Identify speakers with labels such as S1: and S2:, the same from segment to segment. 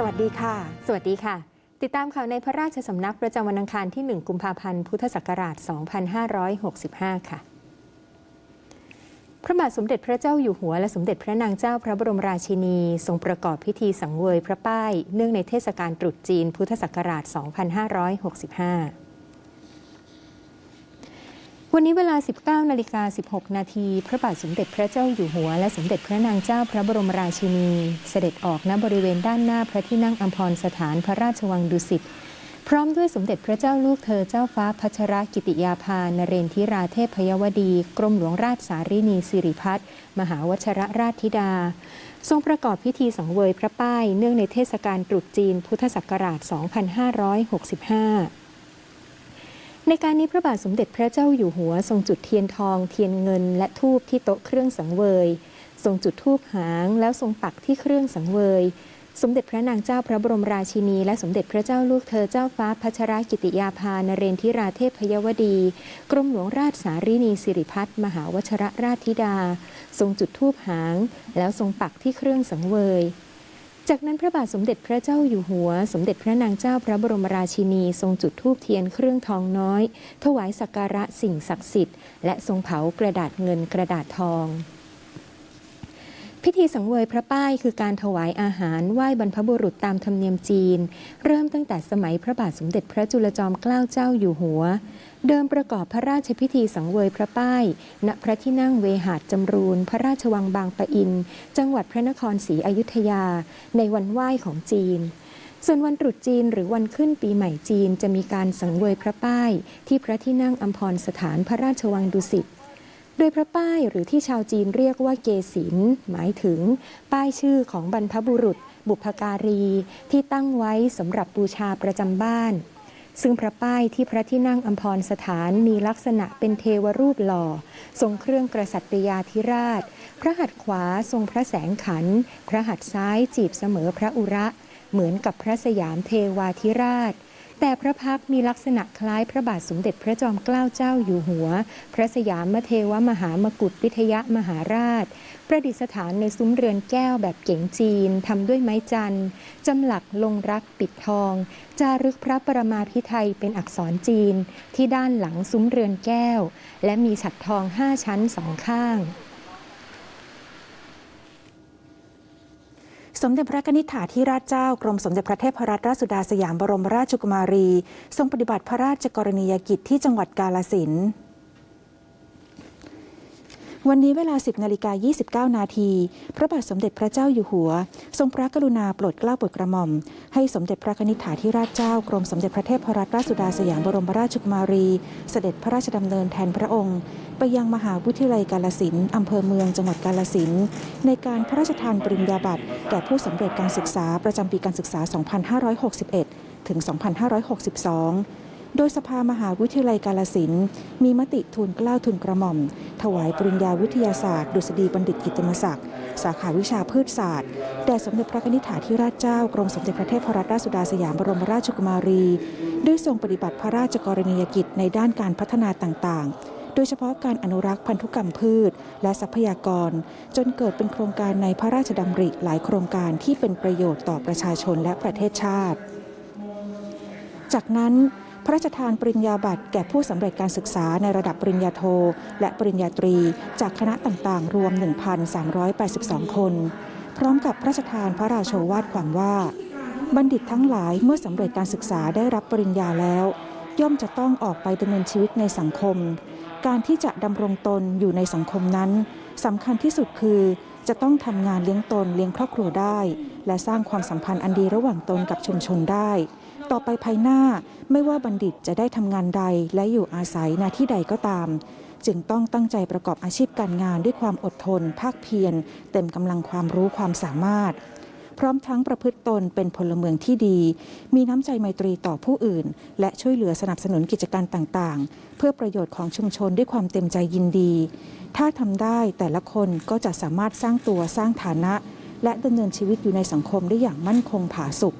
S1: สวัสดีค่ะ
S2: สวัสดีค่ะ ติดตามข่าวในพระราชสำนักประจำวันอังคารที่ 1 กุมภาพันธ์ พุทธศักราช 2565 ค่ะ พระบาทสมเด็จพระเจ้าอยู่หัวและสมเด็จพระนางเจ้าพระบรมราชินี ทรงประกอบพิธีสังเวยพระป้าย เนื่องในเทศกาลตรุษจีน พุทธศักราช 2565 วันนี้เวลา 19นาฬิกา16 นาทีพระบาทสมเด็จพระเจ้าอยู่หัว และสมเด็จพระนางเจ้าพระบรมราชินี เสด็จออกณบริเวณด้านหน้าพระที่นั่งอัมพรสถานพระราชวังดุสิตพร้อมด้วยสมเด็จพระเจ้าลูกเธอเจ้าฟ้าพัชรกิติยาภานเรนทิราเทพยวดี กรมหลวงราชสารินีสิริพัฒน์มหาวชรราชธิดา ทรงประกอบพิธีสังเวยพระป้าย เนื่องในเทศกาลตรุษจีนพุทธศักราช 2565 ในการนี้พระบาทสมเด็จพระเจ้าอยู่หัว ทรงจุดเทียนทอง เทียนเงิน และธูปที่โต๊ะเครื่องสังเวย ทรงจุดธูปหาง แล้วทรงปักที่เครื่องสังเวย สมเด็จพระนางเจ้าพระบรมราชินี และสมเด็จพระเจ้าลูกเธอเจ้าฟ้าพัชรกิติยาภานเรนทิราเทพยวดี กรมหลวงราชสารินีสิริพัฒน์มหาวชรราชธิดา ทรงจุดธูปหาง แล้วทรงปักที่เครื่องสังเวย จากนั้นพระบาทสมเด็จพระเจ้าอยู่หัว สมเด็จพระนางเจ้าพระบรมราชินี ทรงจุดธูปเทียนเครื่องทองน้อย ถวายสักการะสิ่งศักดิ์สิทธิ์และทรงเผากระดาษเงินกระดาษทอง พิธีสังเวยพระป้ายคือการถวายอาหารไหว้บรรพบุรุษตามธรรมเนียมจีน เริ่มตั้งแต่สมัยพระบาทสมเด็จพระจุลจอมเกล้าเจ้าอยู่หัว เดิมประกอบพระราชพิธีสังเวยพระป้าย ณพระที่นั่งเวหาดจำรูน พระราชวังบางปะอิน จังหวัดพระนครศรีอยุธยา ในวันไหว้ของจีนส่วนวันตรุษจีนหรือวันขึ้นปีใหม่จีนจะมีการสังเวยพระป้าย ที่พระที่นั่งอัมพรสถานพระราชวังดุสิต โดยพระป้ายหรือที่ชาวจีนเรียกว่าเกศินหมายถึง ป้ายชื่อของบรรพบุรุษ บุพการี ที่ตั้งไว้สำหรับบูชาประจำบ้าน ซึ่งพระป้ายที่พระที่นั่งอัมพรสถานมีลักษณะเป็นเทวรูปหล่อ ทรงเครื่องกษัตริยาธิราช พระหัตถ์ขวาทรงพระแสงขัน พระหัตถ์ซ้ายจีบเสมอพระอุระ เหมือนกับพระสยามเทวาธิราช แต่พระพักมีลักษณะคล้ายพระบาทสมเด็จพระจอมเกล้าเจ้าอยู่หัว พระสยามเทวมหามกุฏวิทยมหาราช ประดิษฐานในซุ้มเรือนแก้วแบบเก๋งจีนทำด้วยไม้จันทร์จำหลักลงรักปิดทอง จารึกพระประมาพิไทยเป็นอักษรจีน ที่ด้านหลังซุ้มเรือนแก้ว และมีฉัดทองห้าชั้นสองข้าง
S1: มเด็จพระนิธฐาธิราชเจ้ากรมสมเด็จพระเทพรัตนราชสุดาสยามบรมราชกุมารี ทรงปฏิบัติพระราชกรณียกิจที่จังหวัดกาลสินธุ์ วันนี้เวลา 10นาฬิกา29 นาที พระบาทสมเด็จพระเจ้าอยู่หัว ทรงพระกรุณาโปรดเกล้าโปรดกระหม่อม ให้สมเด็จพระนิษฐาธิราชเจ้ากรมสมเด็จพระเทพรัตนราชสุดาสยามบรมราชกุมารี เสด็จพระราชดำเนินแทนพระองค์ ไปยังมหาวิทยาลัยกาลสินอำเภอเมืองจังหวัดกาลสินในการพระราชทานปริญญาบัตรแก่ผู้สำเร็จการศึกษาประจำปีการศึกษา 2561 ถึง 2562 โดยสภามหาวิทยาลัยกาลสินมีมติทูลกล้าวทูลกระหม่อม ถวายปริญญาวิทยาศาสตร์ดุษฎีบัณฑิตกิตติมศักดิ์ สาขาวิชาพืชศาสตร์ แด่สมเด็จพระนิษฐาธิราชเจ้ากรมสมเด็จพระเทพรัตนราชสุดาสยามบรมราชกุมารี ด้วยทรงปฏิบัติพระราชกรณียกิจในด้านการพัฒนาต่างๆโดยเฉพาะการอนุรักษ์พันธุกรรมพืช และทรัพยากร จนเกิดเป็นโครงการในพระราชดำริหลายโครงการที่เป็นประโยชน์ต่อประชาชนและประเทศชาติ จากนั้น พระราชทานปริญญาบัตรแก่ผู้สำเร็จการศึกษาในระดับปริญญาโท และปริญญาตรี จากคณะต่างๆ รวม 1,382 คน พร้อมกับพระราชทานพระราโชวาทความว่า บัณฑิตทั้งหลายเมื่อสำเร็จการศึกษาได้รับปริญญาแล้ว ย่อมจะต้องออกไปดำเนินชีวิตในสังคม การที่จะดำรงตนอยู่ในสังคมนั้นสำคัญที่สุดคือ จะต้องทำงานเลี้ยงตนเลี้ยงครอบครัวได้ และสร้างความสัมพันธ์อันดีระหว่างตนกับชุมชนได้ ต่อไปภายหน้าไม่ว่าบัณฑิตจะได้ทำงานใดและอยู่อาศัยณที่ใดก็ตาม จึงต้องตั้งใจประกอบอาชีพการงานด้วยความอดทน ภาคเพียร เต็มกำลังความรู้ความสามารถ พร้อมทั้งประพฤติตนเป็นพลเมืองที่ดี มีน้ำใจไมตรีต่อผู้อื่น และช่วยเหลือสนับสนุนกิจการต่างๆ เพื่อประโยชน์ของชุมชนด้วยความเต็มใจยินดี ถ้าทำได้แต่ละคนก็จะสามารถสร้างตัวสร้างฐานะ และดำเนินชีวิตอยู่ในสังคมได้อย่างมั่นคงผาสุก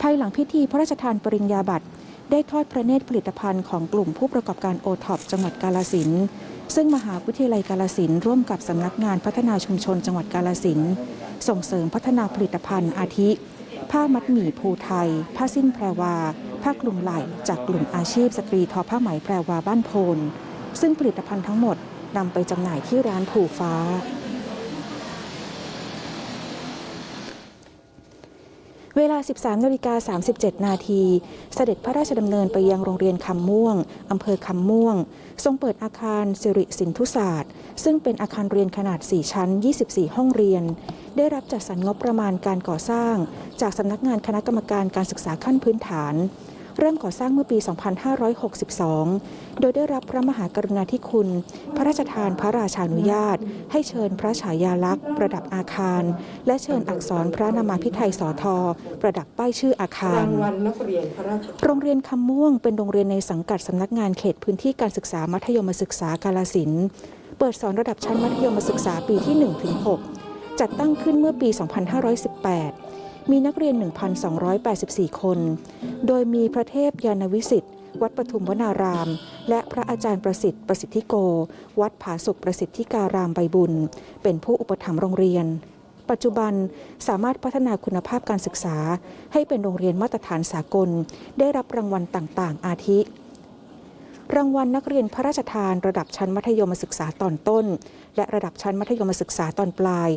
S1: ภายหลังพิธีพระราชทานปริญญาบัตรได้ทอดพระเนตรผลิตภัณฑ์ของกลุ่มผู้ประกอบการโอท็อปจังหวัดกาลสิน ซึ่งมหาวิทยาลัยกาลสินร่วมกับสำนักงานพัฒนาชุมชนจังหวัดกาลสินส่งเสริมพัฒนาผลิตภัณฑ์อาทิ ผ้ามัดหมี่ภูไทย ผ้าสิ้นแพรวา ผ้ากลุ่มไหล่จากกลุ่มอาชีพสตรีทอผ้าไหมแพรวาบ้านโพน ซึ่งผลิตภัณฑ์ทั้งหมดนำไปจำหน่ายที่ร้านผูฟ้า เวลา 13นาฬิกา37 นาที เสด็จพระราชดำเนินไปยังโรงเรียนคำม่วง อำเภอคำม่วง ทรงเปิดอาคารสิริสินธุศาสตร์ ซึ่งเป็นอาคารเรียนขนาด 4 ชั้น 24 ห้องเรียน ได้รับจัดสรรงบประมาณการก่อสร้าง จากสำนักงานคณะกรรมการการศึกษาขั้นพื้นฐาน เริ่มก่อสร้างเมื่อปี 2562 โดยได้รับพระมหากรุณาธิคุณ พระราชทานพระราชานุญาต ให้เชิญพระฉายาลักษณ์ ประดับอาคาร และเชิญอักษรพระนามาพิไทยสอทอประดับป้ายชื่ออาคาร
S3: รงเรียน
S1: โรงเรียนคำม่วงเป็นโรงเรียนในสังกัดสำนักงานเขตพื้นที่การศึกษามัธยมศึกษากาลสินเปิดสอนระดับชั้นมัธยมศึกษาปีที่ 1-6 จัดตั้งขึ้นเมื่อปี 2518 มีนักเรียน 1,284 คน โดยมีพระเทพยานวิสิทธิ์ วัดปทุมวนาราม และพระอาจารย์ประสิทธิ์ ประสิทธิโก วัดผาสุกประสิทธิการามใบบุญ เป็นผู้อุปถัมภ์โรงเรียน ปัจจุบันสามารถพัฒนาคุณภาพการศึกษา ให้เป็นโรงเรียนมาตรฐานสากล ได้รับรางวัลต่างๆ อาทิ รางวัลนักเรียนพระราชทานระดับชั้นมัธยมศึกษาตอนต้น และระดับชั้นมัธยมศึกษาตอนปลาย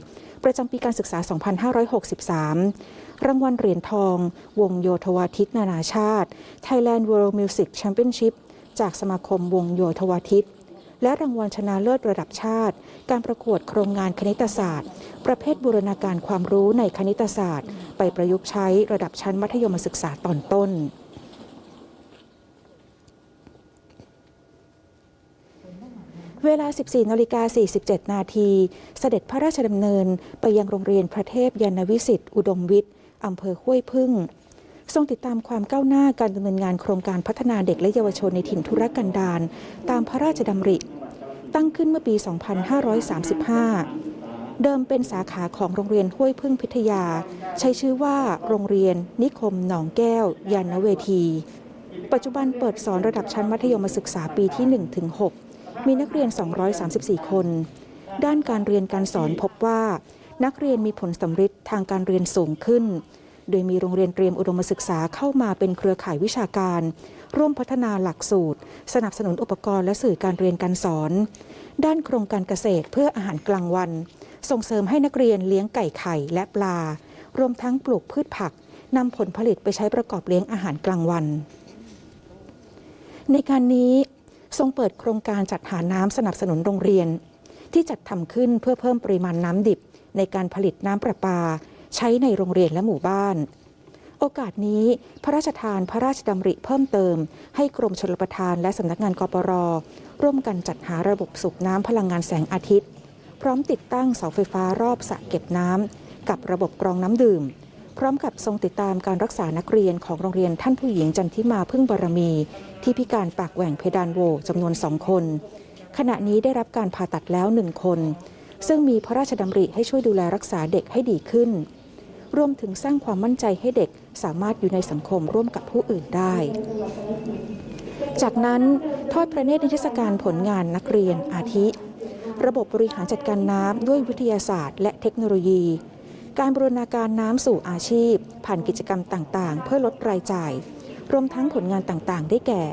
S1: ประจำปีการศึกษา 2563 รางวัลเหรียญทอง วงโยธวาทิตนานาชาติ Thailand World Music Championship จากสมาคมวงโยธวาทิต และรางวัลชนะเลิศระดับชาติ การประกวดโครงงานคณิตศาสตร์ ประเภทบูรณาการความรู้ในคณิตศาสตร์ ไปประยุกต์ใช้ระดับชั้นมัธยมศึกษาตอนต้น เวลา 14นาฬิกา47 นาที เสด็จพระราชดำเนินไปยังโรงเรียนพระเทพยานวิสิทธิ์อุดมวิทย์อำเภอห้วยพึ่ง ทรงติดตามความก้าวหน้าการดำเนินงานโครงการพัฒนาเด็กและเยาวชนในถิ่นทุรกันดารตามพระราชดำริ ตั้งขึ้นเมื่อปี 2535 เดิมเป็นสาขาของโรงเรียนห้วยพึ่งพิทยา ใช้ชื่อว่าโรงเรียน นิคมหนองแก้ว ยานเวที ปัจจุบันเปิดสอนระดับชั้นมัธยมศึกษาปีที่ 1-6 มีนักเรียน 234 คน ด้านการเรียนการสอนพบว่านักเรียนมีผลสำฤทธิ์ทางการเรียนสูงขึ้น โดยมีโรงเรียนเตรียมอุดมศึกษาเข้ามาเป็นเครือข่ายวิชาการ ร่วมพัฒนาหลักสูตร สนับสนุนอุปกรณ์และสื่อการเรียนการสอน ด้านโครงการเกษตรเพื่ออาหารกลางวัน ส่งเสริมให้นักเรียนเลี้ยงไก่ไข่และปลา รวมทั้งปลูกพืชผักนำผลผลิตไปใช้ประกอบเลี้ยงอาหารกลางวัน ในการนี้ ทรงเปิดโครงการจัดหาน้ำสนับสนุนโรงเรียน ที่จัดทำขึ้นเพื่อเพิ่มปริมาณน้ำดิบ ในการผลิตน้ำประปา ใช้ในโรงเรียนและหมู่บ้าน โอกาสนี้พระราชทานพระราชดำริเพิ่มเติม ให้กรมชลประทานและสำนักงานกปรร่วมกันจัดหาระบบสูบน้ำพลังงานแสงอาทิตย์ พร้อมติดตั้งเสาไฟฟ้ารอบสระเก็บน้ำกับระบบกรองน้ำดื่ม พร้อมกับทรงติดตามการรักษานักเรียนของโรงเรียนท่านผู้หญิงจันทิมาพึ่งบารมี ที่พิการปากแหว่งเพดานโวจำนวนสองคน ขณะนี้ได้รับการผ่าตัดแล้วหนึ่งคน ซึ่งมีพระราชดำริให้ช่วยดูแลรักษาเด็กให้ดีขึ้น รวมถึงสร้างความมั่นใจให้เด็กสามารถอยู่ในสังคมร่วมกับผู้อื่นได้ จากนั้นทอดพระเนตรนิทรรศการผลงานนักเรียนอาทิ ระบบบริหารจัดการน้ำด้วยวิทยาศาสตร์ และเทคโนโลยี การบรูรณาการน้ำสู่อาชีพ ผ่านกิจกรรมต่างๆ เพื่อลดรายจ่าย รวมทั้งผลงานต่างๆ ได้แก่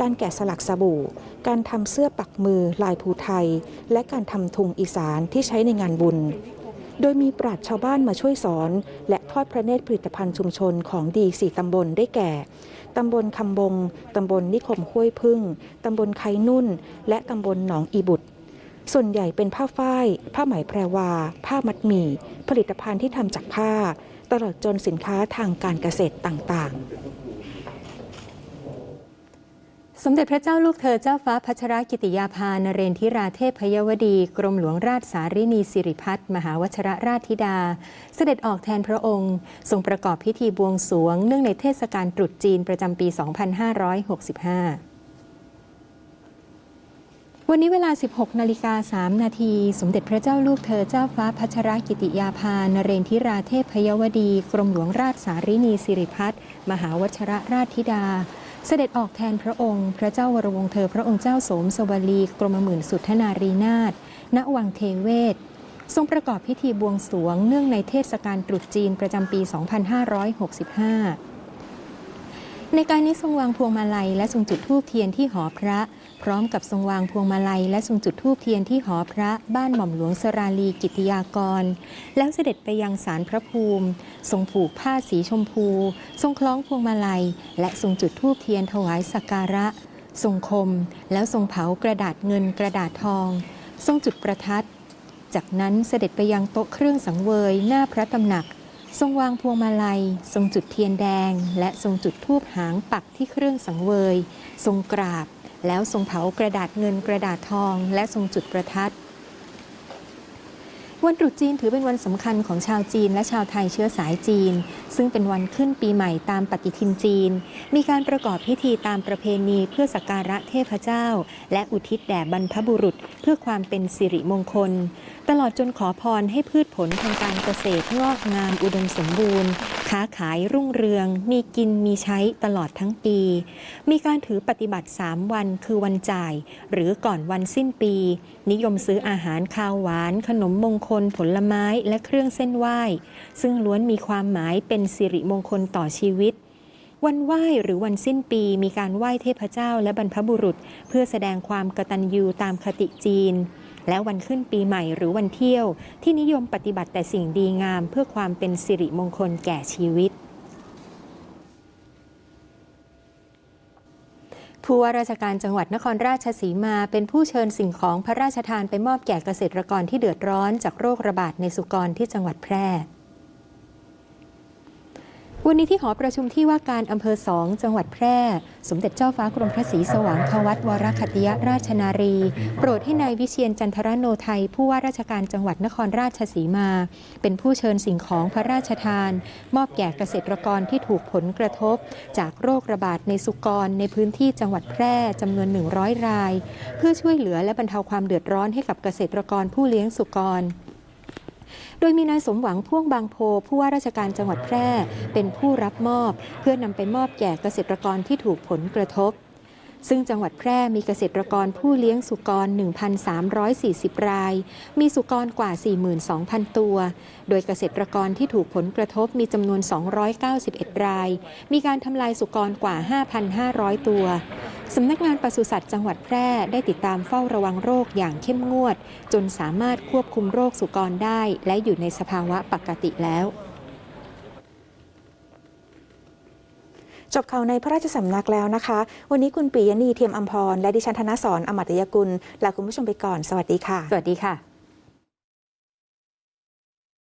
S1: การแกะสลักสบู่ การทำเสื้อปักมือลายภูไทย และการทำทุงอีสานที่ใช้ในงานบุญ โดยมีปราชญ์ชาวบ้านมาช่วยสอน และทอดพระเนตรผลิตภัณฑ์ชุมชนของดีสี่ตำบลได้แก่ตำบลคำบง ตำบลนิคมห้วยพึ่ง ตำบลไคนุ่น และตำบลหนองอีบุตร ส่วนใหญ่เป็นผ้าฝ้าย ผ้าไหมแพรวา ผ้ามัดหมี่ ผลิตภัณฑ์ที่ทำจากผ้า ตลอดจนสินค้าทางการเกษตรต่างๆ
S2: สมเด็จพระเจ้าลูกเธอเจ้าฟ้าพัชรกิติยาภานเรนทิราเทพพยวดี กรมหลวงราชสารินีสิริพัฒน์มหาวชรราชธิดา เสด็จออกแทนพระองค์ทรงประกอบพิธีบวงสรวง เนื่องในเทศกาลตรุษจีนประจำปี 2565 วันนี้เวลา 16 นาฬิกา 3 นาที สมเด็จพระเจ้าลูกเธอเจ้าฟ้าพัชรกิติยาภานเรนทิราเทพพยวดี กรมหลวงราชสารินีสิริพัฒน์มหาวชรราชธิดา เสด็จออกแทนพระองค์ พระเจ้าวรวงเธอพระองค์เจ้าโสมสวลี กรมหมื่นสุทธนารีนาถณวังเทเวศ ทรงประกอบพิธีบวงสรวงเนื่องในเทศกาลตรุษจีนประจำปี 2565 ในการนี้ทรงวางพวงมาลัย และทรงจุดธูปเทียนที่หอพระ พร้อมกับทรงวางพวงมาลัย และทรงจุดธูปเทียนที่หอพระบ้านหม่อมหลวงสราลีกิติยากร แล้วเสด็จไปยังศาลพระภูมิ ทรงผูกผ้าสีชมพู ทรงคล้องพวงมาลัย และทรงจุดธูปเทียนถวายสักการะ ทรงคม แล้วทรงเผากระดาษเงินกระดาษทอง ทรงจุดประทัด จากนั้นเสด็จไปยังโต๊ะเครื่องสังเวยหน้าพระตำหนัก ทรงวางพวงมาลัย ทรงจุดเทียนแดง และทรงจุดธูปหางปักที่เครื่องสังเวย ทรงกราบ แล้วทรงเผากระดาษเงินกระดาษทอง และทรงจุดประทัดวันตรุษจีนถือเป็นวันสำคัญของชาวจีนและชาวไทยเชื้อสายจีน ซึ่งเป็นวันขึ้นปีใหม่ตามปฏิทินจีน มีการประกอบพิธีตามประเพณีเพื่อสักการะเทพเจ้า และอุทิศแด่บรรพบุรุษเพื่อความเป็นสิริมงคล ตลอดจนขอพรให้พืชผลทางการเกษตรงอกงามอุดมสมบูรณ์ ค้าขายรุ่งเรือง มีกินมีใช้ตลอดทั้งปี มีการถือปฏิบัติ 3 วันคือวันจ่าย หรือก่อนวันสิ้นปี นิยมซื้ออาหารคาวหวาน ขนมมงคล ผลไม้และเครื่องเส้นไหว้ ซึ่งล้วนมีความหมายเป็นสิริมงคลต่อชีวิตวันไหว้หรือวันสิ้นปีมีการไหว้เทพเจ้าและบรรพบุรุษ เพื่อแสดงความกตัญญูตามคติจีน และวันขึ้นปีใหม่หรือวันเที่ยว ที่นิยมปฏิบัติแต่สิ่งดีงาม เพื่อความเป็นสิริมงคลแก่ชีวิตผู้ว่าราชการจังหวัดนครราชสีมาเป็นผู้เชิญสิ่งของพระราชทานไปมอบแก่เกษตรกรที่เดือดร้อนจากโรคระบาดในสุกรที่จังหวัดแพร่ วันนี้ที่หอประชุมที่ว่าการอำเภอสองจังหวัดแพร่ สมเด็จเจ้าฟ้ากรมพระศรีสว่างควัตวรคัตยราชนารี โปรดให้นายวิเชียนจันทรโนไทย ผู้ว่าราชการจังหวัดนครราชสีมา เป็นผู้เชิญสิ่งของพระราชทาน มอบแก่เกษตรกรที่ถูกผลกระทบ จากโรคระบาดในสุกรในพื้นที่จังหวัดแพร่จำนวน 100 ราย เพื่อช่วยเหลือและบรรเทาความเดือดร้อนให้กับเกษตรกรผู้เลี้ยงสุกร โดยมีนายสมหวังพ่วงบางโพผู้ว่าราชการจังหวัดแพร่ เป็นผู้รับมอบ เพื่อนำไปมอบแก่เกษตรกรที่ถูกผลกระทบ ซึ่งจังหวัดแพร่มีเกษตรกรผู้เลี้ยงสุกร 1,340 ราย มีสุกรกว่า 42,000 ตัว โดยเกษตรกรที่ถูกผลกระทบมีจำนวน 291 ราย มีการทำลายสุกรกว่า 5,500 ตัวสำนักงานปศุสัตว์จังหวัดแพร่ได้ติดตามเฝ้าระวังโรคอย่างเข้มงวด จนสามารถควบคุมโรคสุกรได้ และอยู่ในสภาวะปกติแล้ว
S1: จบข่าวในพระราชสำนักแล้วนะคะ วันนี้คุณปียณีเทียมอัมพร และดิฉันธนสรอมตยกุลลาคุณผู้ชมไปก่อน สวัสดีค่ะ
S2: สวัสดีค่ะ